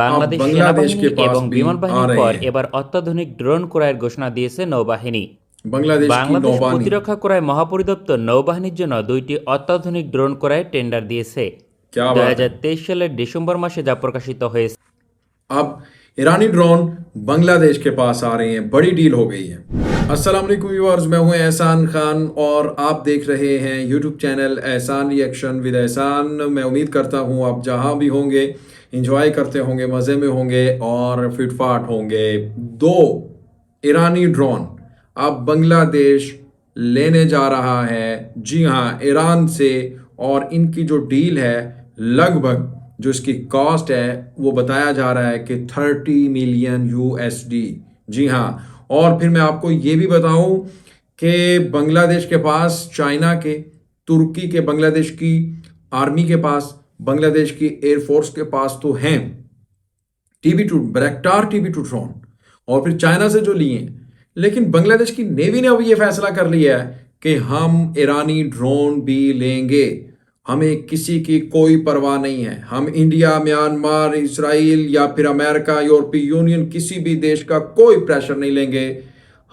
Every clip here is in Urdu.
বাংলাদেশ সেনাবাহিনী এবং বিমান বাহিনীর পর এবার অত্যাধুনিক ড্রোন ক্রয়ের ঘোষণা দিয়েছে নৌবাহিনী। বাংলাদেশ প্রতিরক্ষা ক্রয় মহাপরিদপ্তর নৌবাহিনীর জন্য দুইটি অত্যাধুনিক ড্রোন ক্রয় টেন্ডার দিয়েছে। দুই হাজার তেইশ সালের ডিসেম্বর মাসে যা প্রকাশিত হয়েছে। ایرانی ڈرون بنگلہ دیش کے پاس آ رہے ہیں، بڑی ڈیل ہو گئی ہے۔ السلام علیکم ویورز، میں ہوں احسان خان اور آپ دیکھ رہے ہیں YouTube channel Ahsan reaction with Ahsan. میں امید کرتا ہوں آپ جہاں بھی ہوں گے، انجوائے کرتے ہوں گے، مزے میں ہوں گے اور فٹ فاٹ ہوں گے۔ دو ایرانی ڈرون اب بنگلہ دیش لینے جا رہا ہے۔ جی ہاں ایران سے اور ان کی جو ڈیل ہے، لگ بھگ جو اس کی کاسٹ ہے، وہ بتایا جا رہا ہے کہ thirty million U S D. جی ہاں اور پھر میں آپ کو یہ بھی بتاؤں کہ بنگلہ دیش کے پاس، چائنا کے، ترکی کے، بنگلہ دیش کی آرمی کے پاس، بنگلہ دیش کی ایئر فورس کے پاس تو ہیں۔ T B two, Bayraktar T B two drone اور پھر چائنا سے جو لیے ہیں۔ لیکن بنگلہ دیش کی نیوی نے اب یہ فیصلہ کر لیا ہے کہ ہم ایرانی ڈرون بھی لیں گے۔ ہمیں کسی کی کوئی پرواہ نہیں ہے۔ ہم انڈیا، میانمار، اسرائیل یا پھر امریکہ، یورپی یونین، کسی بھی دیش کا کوئی پریشر نہیں لیں گے۔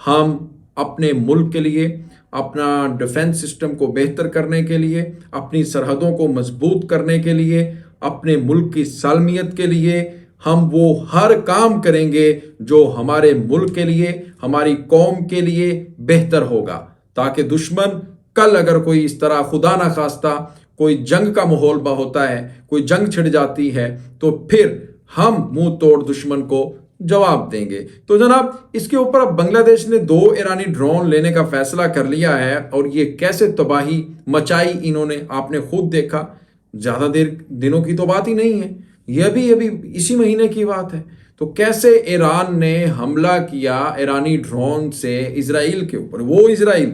ہم اپنے ملک کے لیے، اپنا ڈیفنس سسٹم کو بہتر کرنے کے لیے، اپنی سرحدوں کو مضبوط کرنے کے لیے، اپنے ملک کی سالمیت کے لیے ہم وہ ہر کام کریں گے جو ہمارے ملک کے لیے، ہماری قوم کے لیے بہتر ہوگا۔ تاکہ دشمن کل اگر کوئی اس طرح خدا نخواستہ کوئی جنگ کا ماحولبہ ہوتا ہے، کوئی جنگ چھڑ جاتی ہے، تو پھر ہم منہ توڑ دشمن کو جواب دیں گے۔ تو جناب، اس کے اوپر اب بنگلہ دیش نے دو ایرانی ڈرون لینے کا فیصلہ کر لیا ہے اور یہ کیسے تباہی مچائی انہوں نے آپ نے خود دیکھا؟ زیادہ دیر دنوں کی تو بات ہی نہیں ہے۔ یہ بھی ابھی اسی مہینے کی بات ہے۔ تو کیسے ایران نے حملہ کیا ایرانی ڈرون سے اسرائیل کے اوپر؟ وہ اسرائیل،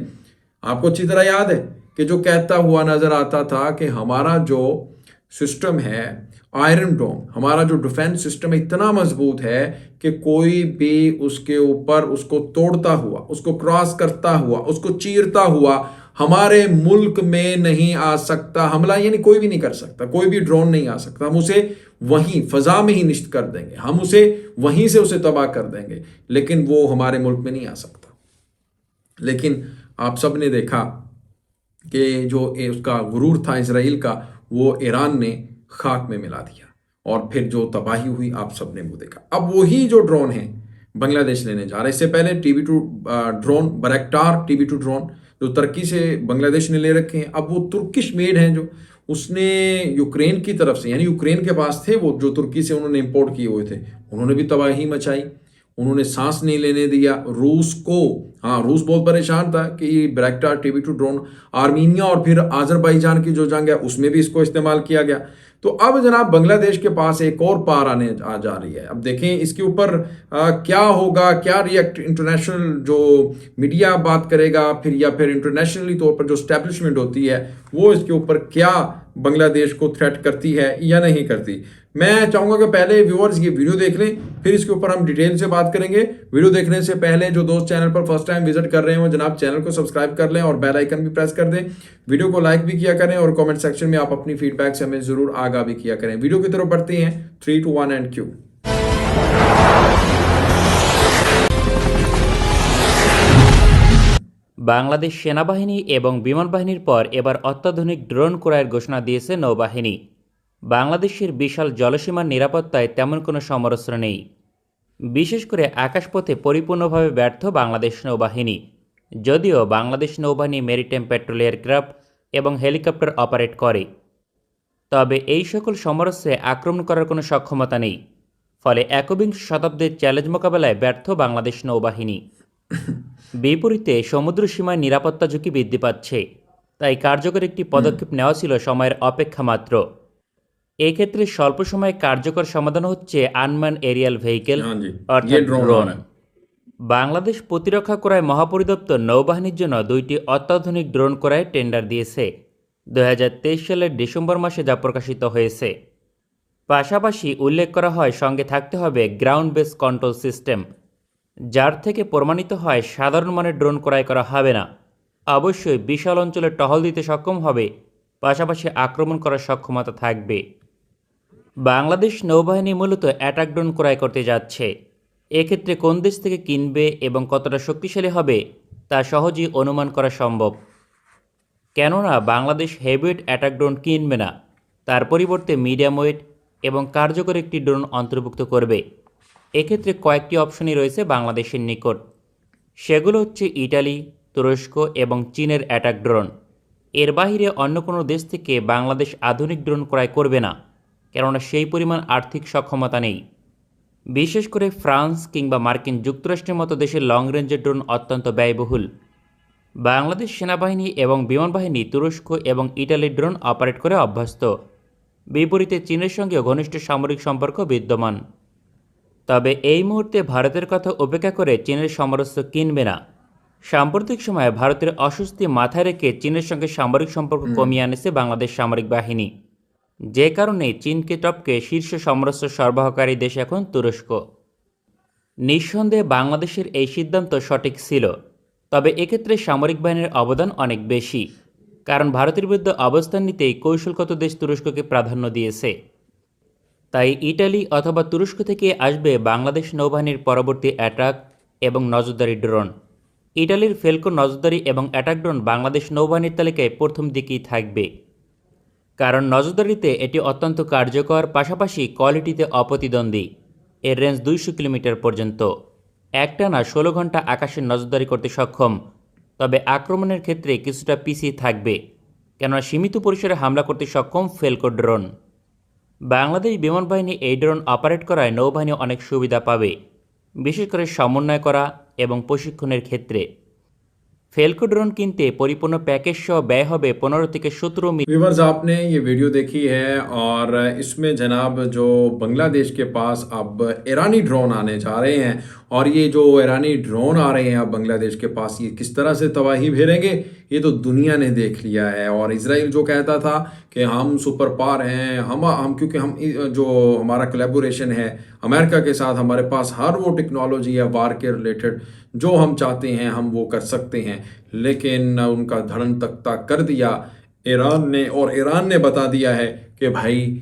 آپ کو اچھی طرح یاد ہے۔ کہ جو کہتا ہوا نظر آتا تھا کہ ہمارا جو سسٹم ہے، آئرن ڈوم، ہمارا جو ڈیفینس سسٹم اتنا مضبوط ہے کہ کوئی بھی اس کے اوپر اس کو توڑتا ہوا، اس کو کراس کرتا ہوا، اس کو چیرتا ہوا ہمارے ملک میں نہیں آ سکتا، حملہ یعنی کوئی بھی نہیں کر سکتا، کوئی بھی ڈرون نہیں آ سکتا، ہم اسے وہیں، فضا میں ہی نشت کر دیں گے، ہم اسے وہیں سے اسے تباہ کر دیں گے، لیکن وہ ہمارے ملک میں نہیں آ سکتا۔ لیکن آپ سب نے دیکھا کہ جو اس کا غرور تھا اسرائیل کا، وہ ایران نے خاک میں ملا دیا۔ اور پھر جو تباہی ہوئی، آپ سب نے وہ دیکھا۔ اب وہی جو ڈرون ہیں، بنگلہ دیش لینے جا رہے۔ ہیں اس سے پہلے T B two drone Bayraktar T B two drone, جو ترکی سے بنگلہ دیش نے لے رکھے ہیں۔ اب وہ ترکش میڈ ہیں جو، اس نے یوکرین کی طرف سے یعنی یوکرین کے پاس تھے وہ، جو ترکی سے انہوں نے امپورٹ کیے ہوئے تھے، انہوں نے بھی تباہی مچائی۔ انہوں نے سانس نہیں لینے دیا۔ روس کو ہاں روس بہت پریشان تھا کہ یہ Bayraktar T V two drone Armenia اور پھر آذر بائی جان کی جو جنگ ہے، اس میں بھی اس کو استعمال کیا گیا۔ تو اب جناب بنگلہ دیش کے پاس ایک اور پار آنے آ جا رہی ہے۔ اب دیکھیں اس کے اوپر کیا ہوگا، کیا ریئیکٹ انٹرنیشنل جو میڈیا بات کرے گا، پھر یا پھر انٹرنیشنلی طور پر جو اسٹیبلشمنٹ ہوتی ہے، وہ اس کے اوپر کیا بنگلہ دیش کو تھریٹ کرتی ہے یا نہیں کرتی۔ میں چاہوں گا کہ پہلے ویورز یہ ویڈیو دیکھ لیں، پھر اس کے اوپر ہم ڈیٹیل سے بات کریں گے۔ ویڈیو دیکھنے سے پہلے جو دوست چینل پر فرسٹ ٹائم وزٹ کر رہے ہوں جناب چینل کو سبسکرائب کر لیں اور بیل آئکن بھی پریس کر دیں۔ ویڈیو کو لائک بھی کیا کریں اور کامنٹ سیکشن میں آپ اپنی فیڈ بیک سے ہمیں ضرور آگاہ بھی کیا کریں۔ ویڈیو کی طرف بڑھتے ہیں۔ Three two one and Q Bangladesh সেনাবাহিনী এবং বিমান বাহিনীর পর এবার অত্যাধুনিক ড্রোন ক্রয়ের ঘোষণা দিয়েছে নৌবাহিনী। বাংলাদেশের বিশাল জলসীমার নিরাপত্তায় তেমন কোনো সমরস্ত্র নেই। বিশেষ করে আকাশপথে পরিপূর্ণভাবে ব্যর্থ বাংলাদেশ নৌবাহিনী। যদিও বাংলাদেশ নৌবাহিনী মেরিটাইম পেট্রোল এয়ারক্রাফট এবং হেলিকপ্টার অপারেট করে। তবে এই সকল সমরস্ত্রে আক্রমণ করার কোনো সক্ষমতা নেই। ফলে একবিংশ শতাব্দীর চ্যালেঞ্জ মোকাবেলায় ব্যর্থ বাংলাদেশ নৌবাহিনী। বিপরীতে সমুদ্র সীমায় নিরাপত্তা ঝুঁকি বৃদ্ধি পাচ্ছে। তাই কার্যকর একটি পদক্ষেপ নেওয়া ছিল সময়ের অপেক্ষা মাত্র। এক্ষেত্রে স্বল্প সময়ে কার্যকর সমাধান হচ্ছে unmanned aerial vehicle drone Bangladesh প্রতিরক্ষা করায় মহাপরিদপ্তর নৌবাহিনীর জন্য দুইটি অত্যাধুনিক ড্রোন করায় টেন্ডার দিয়েছে। দু হাজার তেইশ সালের ডিসেম্বর মাসে যা প্রকাশিত হয়েছে। পাশাপাশি উল্লেখ করা হয় সঙ্গে থাকতে হবে গ্রাউন্ড বেস কন্ট্রোল সিস্টেম যার থেকে প্রমাণিত হয় সাধারণ মানের ড্রোন ক্রয় করা হবে না। অবশ্যই বিশাল অঞ্চলে টহল দিতে সক্ষম হবে, পাশাপাশি আক্রমণ করার সক্ষমতা থাকবে। বাংলাদেশ নৌবাহিনী মূলত অ্যাটাক ড্রোন ক্রয় করতে যাচ্ছে। এক্ষেত্রে কোন দেশ থেকে কিনবে এবং কতটা শক্তিশালী হবে, তা সহজেই অনুমান করা সম্ভব। কেননা বাংলাদেশ হেভিওয়েট অ্যাটাক ড্রোন কিনবে না, তার পরিবর্তে মিডিয়াম ওয়েট এবং কার্যকর একটি ড্রোন অন্তর্ভুক্ত করবে। এক্ষেত্রে কয়েকটি অপশনই রয়েছে বাংলাদেশের নিকট। সেগুলো হচ্ছে ইটালি, তুরস্ক এবং চীনের অ্যাটাক ড্রোন। এর বাইরে অন্য কোনো দেশ থেকে বাংলাদেশ আধুনিক ড্রোন ক্রয় করবে না, কেননা সেই পরিমাণ আর্থিক সক্ষমতা নেই। বিশেষ করে ফ্রান্স কিংবা মার্কিন যুক্তরাষ্ট্রের মতো দেশের লং রেঞ্জের ড্রোন অত্যন্ত ব্যয়বহুল। বাংলাদেশ সেনাবাহিনী এবং বিমান বাহিনী তুরস্ক এবং ইটালির ড্রোন অপারেট করে অভ্যস্ত। বিপরীতে চীনের সঙ্গেও ঘনিষ্ঠ সামরিক সম্পর্ক বিদ্যমান। তবে এই মুহূর্তে ভারতের কথা উপেক্ষা করে চীনের সমরস্ত্র কিনবে না। সাম্প্রতিক সময়ে ভারতের অস্বস্তি মাথায় রেখে চীনের সঙ্গে সামরিক সম্পর্ক কমিয়ে আনেছে বাংলাদেশ সামরিক বাহিনী। যে কারণে চীনকে টপকে শীর্ষ সমরস্ত্র সরবরাহকারী দেশ এখন তুরস্ক। নিঃসন্দেহে বাংলাদেশের এই সিদ্ধান্ত সঠিক ছিল তবে এক্ষেত্রে সামরিক বাহিনীর অবদান অনেক বেশি কারণ ভারতের বিরুদ্ধে অবস্থান নিতেই কৌশলগত দেশ তুরস্ককে প্রাধান্য দিয়েছে। তাই ইটালি অথবা তুরস্ক থেকে আসবে বাংলাদেশ নৌবাহিনীর পরবর্তী অ্যাটাক এবং নজরদারি ড্রোন। ইটালির ফেলকো নজরদারি এবং অ্যাটাক ড্রোন বাংলাদেশ নৌবাহিনীর তালিকায় প্রথম দিকেই থাকবে। কারণ নজরদারিতে এটি অত্যন্ত কার্যকর, পাশাপাশি কোয়ালিটিতে অপ্রতিদ্বন্দ্বী। এর রেঞ্জ দুইশো কিলোমিটার পর্যন্ত। একটানা ষোলো ঘণ্টা আকাশের নজরদারি করতে সক্ষম। তবে আক্রমণের ক্ষেত্রে কিছুটা পিছিয়ে থাকবে। কেননা সীমিত পরিসরে হামলা করতে সক্ষম ফেলকো ড্রোন। বাংলাদেশ বিমান বাহিনী এই ড্রোন অপারেট করায় নৌবাহিনী অনেক সুবিধা পাবে، বিশেষ করে সমন্বয় করা এবং প্রশিক্ষণের ক্ষেত্রে। فیلکو ڈرون کینتے پریپورن پیکج شو بے ہوبے پنر کے ستروں میں ویورز آپ نے یہ ویڈیو دیکھی ہے اور اس میں جناب جو بنگلہ دیش کے پاس اب ایرانی ڈرون آنے جا رہے ہیں اور یہ جو ایرانی ڈرون آ رہے ہیں اب بنگلہ دیش کے پاس یہ کس طرح سے تباہی بھیریں گے؟ یہ تو دنیا نے دیکھ لیا ہے۔ اور اسرائیل جو کہتا تھا کہ ہم سپر پار ہیں، ہم ہم کیونکہ ہم جو ہمارا کلیبوریشن ہے امریکہ کے ساتھ، ہمارے پاس ہر وہ ٹیکنالوجی ہے وار کے ریلیٹڈ جو ہم چاہتے ہیں، ہم وہ کر سکتے ہیں۔ لیکن ان کا دھڑن تکتا کر دیا۔ ایران نے اور ایران نے بتا دیا ہے کہ بھائی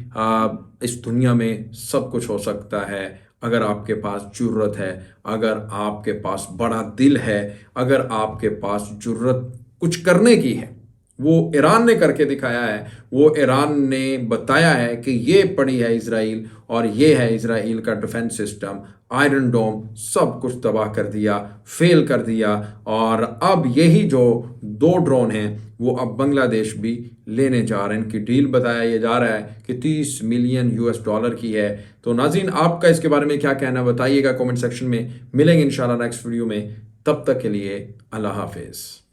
اس دنیا میں سب کچھ ہو سکتا ہے۔ اگر آپ کے پاس جرت ہے، اگر آپ کے پاس بڑا دل ہے، اگر آپ کے پاس جرت کچھ کرنے کی ہے۔ وہ ایران نے کر کے دکھایا ہے۔ وہ ایران نے بتایا ہے کہ یہ پڑی ہے اسرائیل اور یہ ہے اسرائیل کا ڈیفینس سسٹم آئرن ڈوم سب کچھ تباہ کر دیا فیل کر دیا۔ اور اب یہی جو دو ڈرون ہیں، وہ اب بنگلہ دیش بھی لینے جا رہے ہیں۔ ان کی ڈیل بتایا یہ جا رہا ہے کہ تیس ملین یو ایس ڈالر کی ہے۔ تو ناظرین، آپ کا اس کے بارے میں کیا کہنا بتائیے گا کومنٹ سیکشن میں۔ ملیں گے انشاءاللہ نیکسٹ ویڈیو میں۔ تب تک کے لیے اللہ حافظ۔